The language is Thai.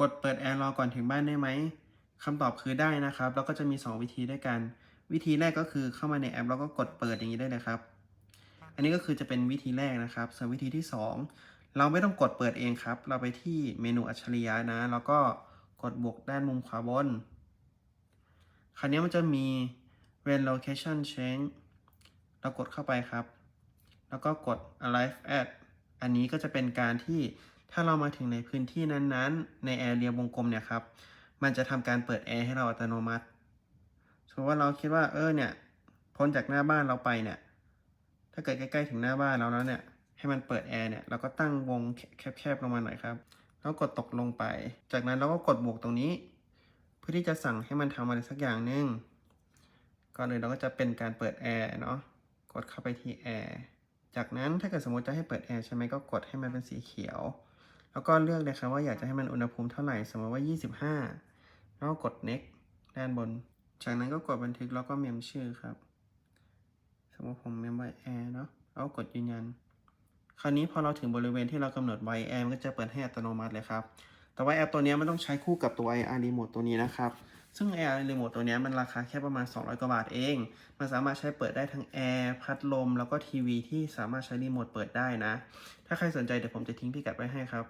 กดเปิดแอร์รอก่อนถึงบ้านได้ไหมคำตอบคือได้นะครับ แล้วก็จะมี 2 วิธีด้วยกัน วิธีแรกก็คือเข้ามาในแอปแล้วก็กดเปิดอย่างนี้ได้เลยครับ อันนี้ก็คือจะเป็นวิธีแรกนะครับ ส่วนวิธีที่ 2 เราไม่ต้องกดเปิดเองครับ เราไปที่เมนูอัจฉริยะนะ แล้วก็กดบวกด้านมุมขวาบน คราวนี้มันจะมี when location change เรากดเข้าไปครับ แล้วก็กด alive at อันนี้ก็จะเป็นการที่ ถ้าเรามาถึงในพื้นที่นั้นๆ ในแอร์เรียวงกลมเนี่ยครับ มันจะทำการเปิดแอร์ให้เราอัตโนมัติสมมติว่าเราคิดว่าเออเนี่ยพ้นจากหน้าบ้านเราไปเนี่ย ถ้าเกิดใกล้ๆถึงหน้าบ้านเราแล้วเนี่ย ให้มันเปิดแอร์เนี่ยเราก็ตั้งวงแคบๆลงมาหน่อยครับ แล้วกดตกลงไป จากนั้นเราก็กดบวกตรงนี้ เพื่อที่จะสั่งให้มันทำอะไรสักอย่างหนึ่งก่อนเลยเราก็จะเป็นการเปิดแอร์เนาะกดเข้าไปที่แอร์จากนั้นถ้าเกิดสมมติจะให้เปิดแอร์ใช่ไหมก็กดให้มันเป็นสีเขียว แล้วก็เลือกเลยครับว่าอยากจะให้มันอุณหภูมิเท่าไหร่ สมมติว่า 25 แล้วก็กด next ด้านบน จากนั้นก็กดบันทึกแล้วก็เมมชื่อครับ สมมติผมเมมไว้แอร์เนาะแล้วก็กดยืนยัน คราวนี้พอเราถึงบริเวณที่เรากำหนดไว้แอร์มันก็จะเปิดให้อัตโนมัติเลยครับ แต่ว่าแอปตัวนี้มันต้องใช้คู่กับตัว AR Remote ตัวนี้นะครับ ซึ่ง AR Remote ตัวนี้มันราคาแค่ประมาณ 200 กว่าบาทเอง มันสามารถใช้เปิดได้ทั้งแอร์พัดลมแล้วก็ทีวีที่สามารถใช้รีโมทเปิดได้นะ ถ้าใครสนใจเดี๋ยวผมจะทิ้งพิกัดไว้ให้ครับ